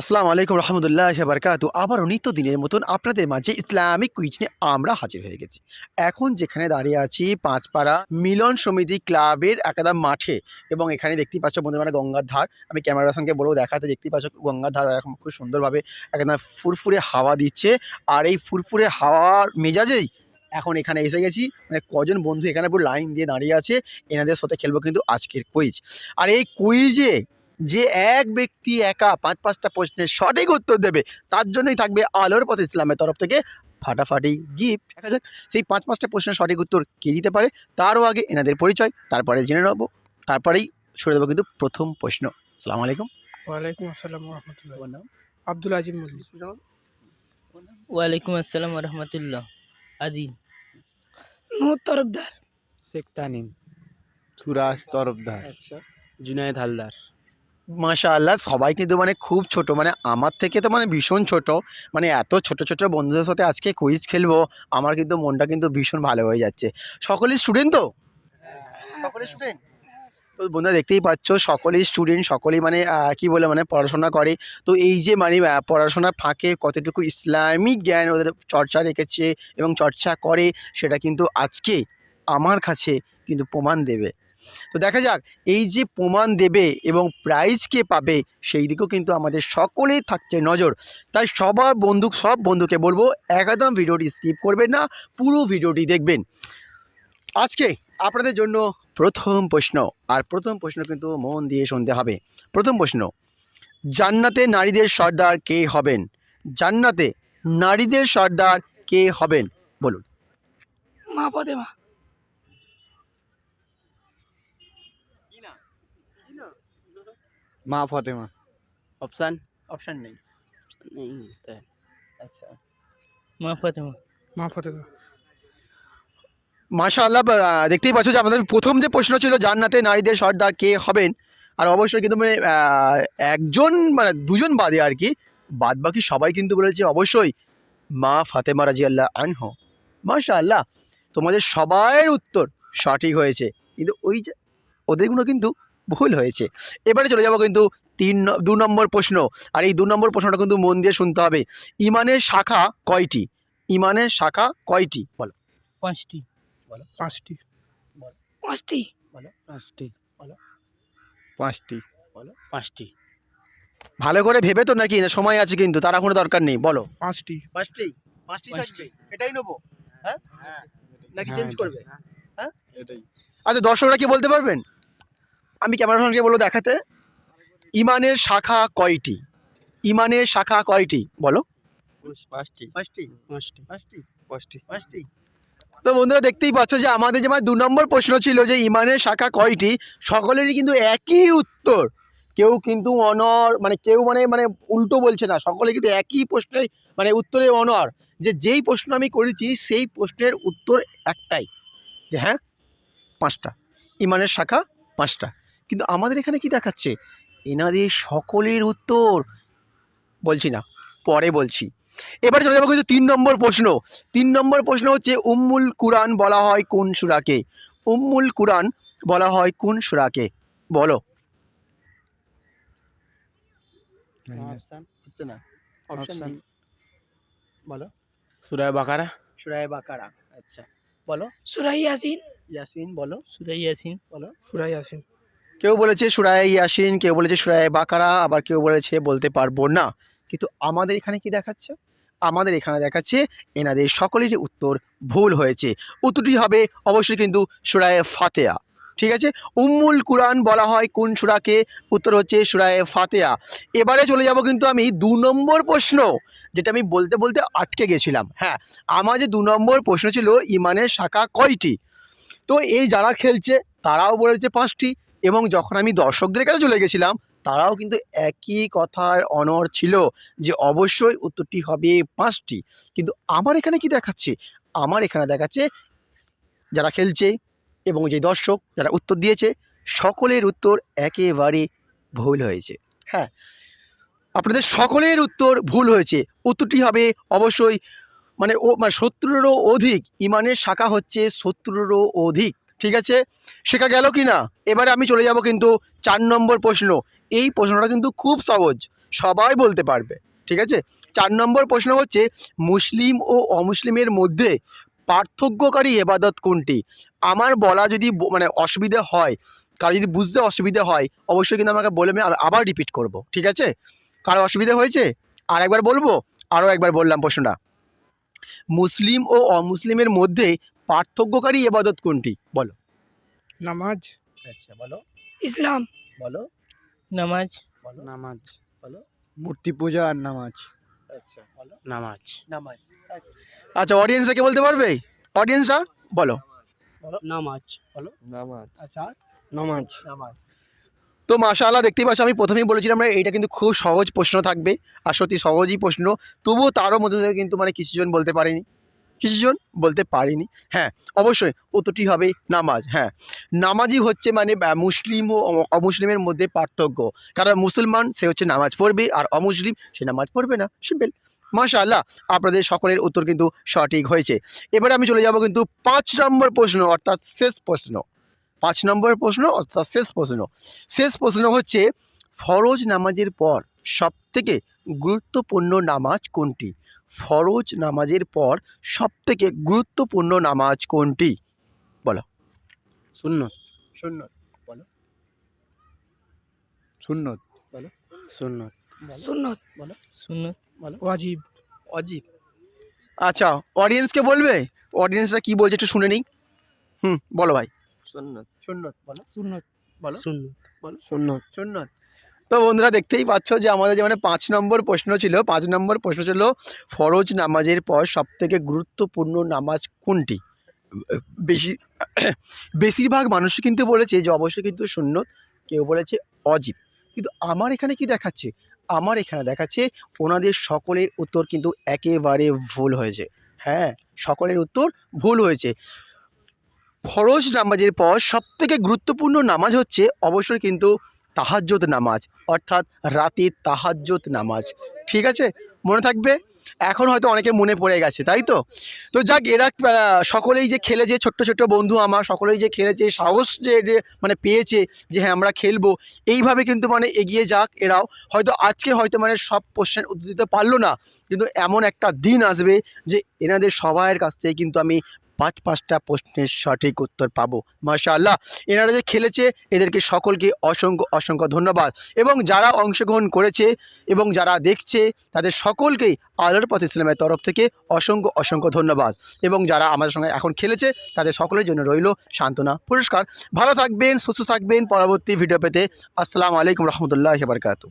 আসসালামু আলাইকুম রহমতুল্লাহ বারকাত আবারও নিত্য দিনের মতন আপনাদের মাঝে ইসলামিক কুইজ নিয়ে আমরা হাজির হয়ে গেছি। এখন যেখানে দাঁড়িয়ে আছি, পাঁচপাড়া মিলন সমিতি ক্লাবের একাদাম মাঠে এবং এখানে দেখতেই পাচ্ছ বন্ধু মানে গঙ্গার ধার। আমি ক্যামেরার সঙ্গে বলেও দেখাতে দেখতেই পাচ্ছ গঙ্গার ধার এখন খুব সুন্দরভাবে একদম ফুরফুরে হাওয়া দিচ্ছে। আর এই ফুরফুরে হাওয়ার মেজাজেই এখন এখানে এসে গেছি। মানে কজন বন্ধু এখানে পুরো লাইন দিয়ে দাঁড়িয়ে আছে, এনাদের সাথে খেলব কিন্তু আজকের কুইজ আর এই কুইজে যে এক ব্যক্তি একা পাঁচ পাঁচটা প্রশ্নের সঠিক উত্তর দেবে তার জন্যই থাকবে আলোর পথ ইসলামের তরফ থেকে ফাটাফাটি গিফট দেখা যাক সেই পাঁচ পাঁচটা প্রশ্নের সঠিক উত্তর কে দিতে পারে তারও আগে এনাদের পরিচয় তারপরে জেনে নেব তারপরেই সরে দেবো কিন্তু প্রথম প্রশ্ন। সালাম আলাইকুম। ওয়ালাইকুম আসসালাম রহমতুল্লাহ আব্দুল আজিম মল্লিক ওয়ালাইকুম আসসালাম রহমতুল্লাহ আদিল। নোর তরফদার। শেখ তানিম। সুরাজ তরফদার। আচ্ছা। জুনায়েদ হালদার। মাশা আল্লাহ সবাই কিন্তু মানে খুব ছোট মানে আমার থেকে তো মানে ভীষণ ছোট। মানে এত ছোট ছোট বন্ধুদের সাথে আজকে কুইজ খেলব আমার কিন্তু মনটা কিন্তু ভীষণ ভালো হয়ে যাচ্ছে। সকলেই স্টুডেন্ট তো? সকলেই স্টুডেন্ট তো বন্ধুরা দেখতেই পাচ্ছ সকলেই স্টুডেন্ট সকলেই মানে কি বলে মানে পড়াশোনা করে। তো এই যে মানে পড়াশোনার ফাঁকে কতটুকু ইসলামিক জ্ঞান ওদের চর্চা রেখেছে এবং চর্চা করে সেটা কিন্তু আজকে আমার কাছে কিন্তু প্রমাণ দেবে। তো দেখা যাক, এই যে প্রমাণ দেবে এবং প্রাইজ কে পাবে, সেই দিকেও কিন্তু আমাদের সকলেই থাকছে নজর। তাই সবার বন্ধু সব বন্ধুকে বলব, একদম ভিডিওটি স্কিপ করবেন না, পুরো ভিডিওটি দেখবেন। আজকে আপনাদের জন্য প্রথম প্রশ্ন, আর প্রথম প্রশ্ন কিন্তু মন দিয়ে শুনতে হবে। প্রথম প্রশ্ন, জান্নাতে নারীদের সর্দার কে হবেন? জান্নাতে নারীদের সর্দার কে হবেন? বলুন। মা ফতেমা মা ফতেমা। অপশান অপশান নেই। আচ্ছা। মা ফাতেমা। মা ফতেমা। মাশা আল্লাহ দেখতেই পাচ্ছ যে আমাদের প্রথম যে প্রশ্ন ছিল জান্নাতে নারীদের সর্দার কে হবেন? আর অবশ্যই কিন্তু মানে একজন মানে দুজন বাদে আর কি। বাদ বাকি সবাই কিন্তু বলেছে অবশ্যই মা ফাতেমা রাজি আল্লাহ আনহ। মাশা আল্লাহ তোমাদের সবাইয়ের উত্তর সঠিক হয়েছে। কিন্তু ওই যে ওদেরগুলো কিন্তু ভুল হয়েছে। এবারে চলে যাব কিন্তু তিন দু নম্বর প্রশ্ন। আর এই দু নম্বর প্রশ্নটা কিন্তু মন দিয়ে শুনতে হবে। ইমানের শাখা কয়টি? ইমানের শাখা কয়টি? বলো। পাঁচটি। বলো। পাঁচটি। পাঁচটি। বলো। পাঁচটি। বলো। পাঁচটি। বলো। পাঁচটি। ভালো করে ভেবে তো নাকি না সময় আছে কিন্তু তারা কোনো দরকার নেই বলো। পাঁচটি। পাঁচটি? পাঁচটি। থাকবে এটাই নেব। হ্যাঁ? নাকি হ্যাঁ, চেঞ্জ এটাই। করবে এটাই। আচ্ছা দর্শকরা কি বলতে পারবেন? আমি ক্যামেরাম্যানকে বলো দেখাতে। ইমানের শাখা কয়টি? ইমানের শাখা কয়টি? বলো। তো বন্ধুরা দেখতেই পাচ্ছ যে আমাদের যে দু নম্বর প্রশ্ন ছিল যে ইমানের শাখা কয়টি সকলেরই কিন্তু একই উত্তর। কেউ কিন্তু অনর মানে কেউ মানে মানে উল্টো বলছে না। সকলে কিন্তু একই প্রশ্নে মানে উত্তরে অনর। যে যেই প্রশ্ন আমি করেছি সেই প্রশ্নের উত্তর একটাই। যে হ্যাঁ পাঁচটা। ইমানের শাখা পাঁচটা। কিন্তু আমাদের এখানে কি দেখাচ্ছে? এনাদের সকলের উত্তর বলছি না পরে বলছি। এবার চলে যাব কিন্তু তিন নম্বর প্রশ্ন। তিন নম্বর প্রশ্ন হচ্ছে উম্মুল কুরআন বলা হয় কোন সুরাকে? উম্মুল কুরআন বলা হয় কোন সুরাকে? বলো। অপশন? হচ্ছে না। অপশন বলো। সুরায় বাকারা? সুরায় বাকারা আচ্ছা। বলো। সুরাই ইয়াসিন। ইয়াসিন বলো। সুরাই ইয়াসিন। বলো। সুরাই ইয়াসিন। কেউ বলেছে সুরায় ইয়াসিন, কেউ বলেছে সুরায় বাকারা, আবার কেউ বলেছে বলতে পারব না। কিন্তু আমাদের এখানে কি দেখাচ্ছে? আমাদের এখানে দেখাচ্ছে এনাদের সকলেরই উত্তর ভুল হয়েছে। উত্তরটি হবে অবশ্যই কিন্তু সুরায় ফাতেয়া ঠিক আছে? উম্মুল কুরআন বলা হয় কোন সুরাকে? উত্তর হচ্ছে সুরায় ফাতেয়া এবারে চলে যাব কিন্তু আমি দু নম্বর প্রশ্ন, যেটা আমি বলতে বলতে আটকে গেছিলাম। হ্যাঁ আমার যে দু নম্বর প্রশ্ন ছিল, ইমানের শাখা কয়টি? তো এই যারা খেলছে, তারাও বলেছে পাঁচটি। এবং যখন আমি দর্শকদের কাছে চলে গেছিলাম, তারাও কিন্তু একই কথার অনর ছিল যে অবশ্যই উত্তরটি হবে পাঁচটি। কিন্তু আমার এখানে কি দেখাচ্ছে? আমার এখানে দেখাচ্ছে যারা খেলছে এবং যে দর্শক যারা উত্তর দিয়েছে, সকলের উত্তর একেবারে ভুল হয়েছে। হ্যাঁ আপনাদের সকলের উত্তর ভুল হয়েছে। উত্তরটি হবে অবশ্যই মানে ও মানে সত্তরেরও অধিক, ইমানের শাখা হচ্ছে সত্তরেরও অধিক। ঠিক আছে? শেখা গেল কি না এবারে আমি চলে যাব কিন্তু চার নম্বর প্রশ্ন। এই প্রশ্নটা কিন্তু খুব সহজ। সবাই বলতে পারবে। ঠিক আছে? চার নম্বর প্রশ্ন হচ্ছে, মুসলিম ও অমুসলিমের মধ্যে পার্থক্যকারী এবাদত কোনটি? আমার বলা যদি মানে অসুবিধা হয়, কারও যদি বুঝতে অসুবিধা হয়, অবশ্যই কিন্তু আমাকে বলে আমি আবার রিপিট করব। ঠিক আছে? কারও অসুবিধা হয়েছে? আর একবার বলব? আরও একবার বললাম প্রশ্নটা। মুসলিম ও অমুসলিমের মধ্যে পার্থক্যকারী এবাদত কোনটি? বলো। নামাজ। আচ্ছা বলো। ইসলাম। বলো। নামাজ। বলো। নামাজ। বলো। মূর্তি পূজা আর নামাজ। আচ্ছা বলো। নামাজ। নামাজ। আচ্ছা অডিয়েন্সরা কে বলতে পারবে? অডিয়েন্সরা বলো। নামাজ। বলো। নামাজ। আচ্ছা নামাজ। নামাজ। তো মাশাআল্লাহ দেখতেই পাচ্ছ আমি প্রথমেই বলেছিলাম আমরা এটা কিন্তু খুব সহজ প্রশ্ন থাকবে। আর সত্যি সহজই প্রশ্ন তবুও তারও মধ্যে থেকে কিন্তু মানে কিছুজন বলতে পারেনি। কিছুজন বলতে পারেনি। হ্যাঁ অবশ্যই উত্তরটি হবে নামাজ। হ্যাঁ নামাজই হচ্ছে মানে মুসলিম ও অমুসলিমের মধ্যে পার্থক্য। কারণ মুসলমান, সে হচ্ছে নামাজ পড়বে আর অমুসলিম, সে নামাজ পড়বে না। সিম্পল মাশাআল্লাহ, আপনাদের সকলের উত্তর কিন্তু সঠিক হয়েছে। এবারে আমি চলে যাব কিন্তু পাঁচ নম্বর প্রশ্ন, অর্থাৎ শেষ প্রশ্ন। পাঁচ নম্বর প্রশ্ন, অর্থাৎ শেষ প্রশ্ন। শেষ প্রশ্ন হচ্ছে, ফরজ নামাজের পর সবথেকে গুরুত্বপূর্ণ নামাজ কোনটি? ফরজ নামাজের পর সবথেকে গুরুত্বপূর্ণ নামাজ কোনটি? সুন্নত। শূন্য সুন্নত। বলো। সুন্নত। সুন্নত। সুন্নত। ওয়াজিব। অজীব আচ্ছা অডিয়েন্সকে বলবে? অডিয়েন্সরা কি বলছে একটু শুনে নিই। হুম বলো ভাই। সুন্নত। সুন্নত। বলো। সুন্নত। বলো। সুন্নত। সুন্নত। সুন্নত। তো বন্ধুরা দেখতেই পাচ্ছ যে আমাদের যেমন পাঁচ নম্বর প্রশ্ন ছিল, পাঁচ নম্বর প্রশ্ন ছিল, ফরজ নামাজের পর সবথেকে গুরুত্বপূর্ণ নামাজ কোনটি? বেশি, বেশিরভাগ মানুষই কিন্তু বলেছে যে অবশ্যই কিন্তু শূন্য কেউ বলেছে অজীব। কিন্তু আমার এখানে কি দেখাচ্ছে? আমার এখানে দেখাচ্ছে ওনাদের সকলের উত্তর কিন্তু একেবারে ভুল হয়েছে। হ্যাঁ সকলের উত্তর ভুল হয়েছে। ফরজ নামাজের পর সবথেকে গুরুত্বপূর্ণ নামাজ হচ্ছে অবশ্যই কিন্তু তাহাজ্জত নামাজ, অর্থাৎ রাতে তাহাজ্জত নামাজ। ঠিক আছে? মনে থাকবে? এখন হয়তো অনেকে মনে পড়ে গেছে, তাই তো? তো যাক, এরা সকলেই যে খেলেছে, ছোট্ট ছোট্ট বন্ধু আমার, সকলেই যে খেলেছে, সাহস যে মানে পেয়েছে যে হ্যাঁ আমরা খেলব, এইভাবে কিন্তু মানে এগিয়ে যাক এরাও। হয়তো আজকে হয়তো মানে সব প্রশ্নের উত্তর দিতে পারল না, কিন্তু এমন একটা দিন আসবে যে এনাদের সবাইয়ের কাছ থেকে কিন্তু আমি পাঁচ পাঁচটা প্রশ্নের সঠিক উত্তর পাবো। মাশাআল্লাহ। এনারা যে খেলেছে, এদেরকে সকলকে অসংখ্য অসংখ্য ধন্যবাদ। এবং যারা অংশগ্রহণ করেছে এবং যারা দেখছে, তাদের সকলকেই আলোর পথ ইসলামের তরফ থেকে অসংখ্য অসংখ্য ধন্যবাদ। এবং যারা আমাদের সঙ্গে এখন খেলেছে, তাদের সকলের জন্য রইল সান্ত্বনা পুরস্কার। ভালো থাকবেন, সুস্থ থাকবেন। পরবর্তী ভিডিও পেতে আসসালামু আলাইকুম রহমতুল্লাহ বারকাতু